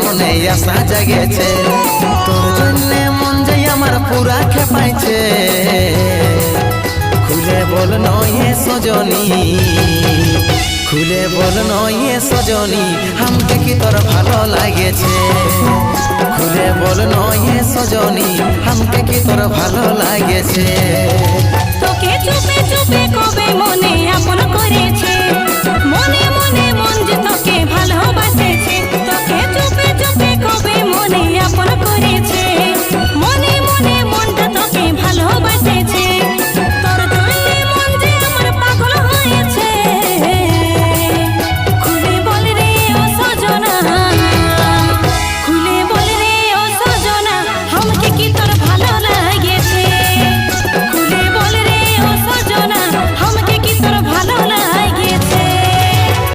মনে আশা জাগেছে। তোর জন্য মন যে আমার পুরা খেপাইছে। খুলে বল নয়ে সজনী, খুলে বল নয়ে সজনী আমাকে কি তোর ভালো লাগেছে? খুলে বল নয়ে সজনী আমাকে কি তোর ভালো লাগেছে?